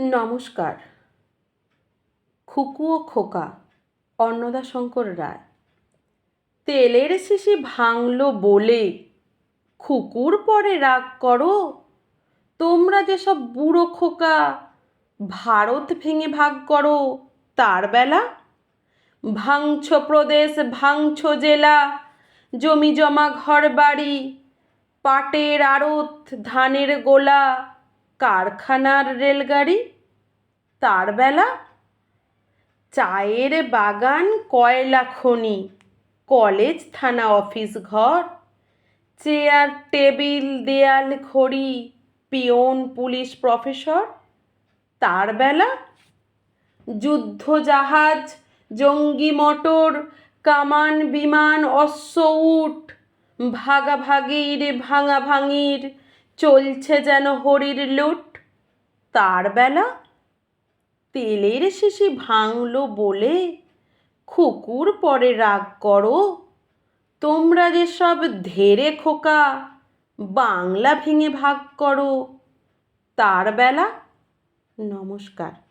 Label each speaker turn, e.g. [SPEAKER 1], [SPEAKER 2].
[SPEAKER 1] নমস্কার। খুকু ও খোকা অন্নদাশঙ্কর রায়। তেলের শিশি ভাঙলো বলে, খুকুর পরে রাগ করো। তোমরা যেসব বুড়ো খোকা, ভারত ভেঙে ভাগ করো, তার বেলা? ভাঙছ প্রদেশ, ভাঙছ জেলা, জমি জমা ঘর বাড়ি পাটের আড়ত, ধানের গোলা কারখানার রেলগাড়ি? তার বেলা? চায়ের বাগান, কয়লা খনি, কলেজ, থানা অফিস ঘর, চেয়ার, টেবিল, দেয়াল, ঘড়ি পিয়ন পুলিশ প্রফেসর। তার বেলা? যুদ্ধ জাহাজ, জঙ্গি মোটর, কামান, বিমান, অশ্ব উট ভাগাভাগির, ভাঙাভাঙির চলছে যেন হরির লুট। তার বেলা তেলের শিশি ভাঙলো বলে, খুকুর পরে রাগ করো। তোমরা যেসব ধেরে খোকা, বাংলা ভেঙে ভাগ করো। তার বেলা নমস্কার।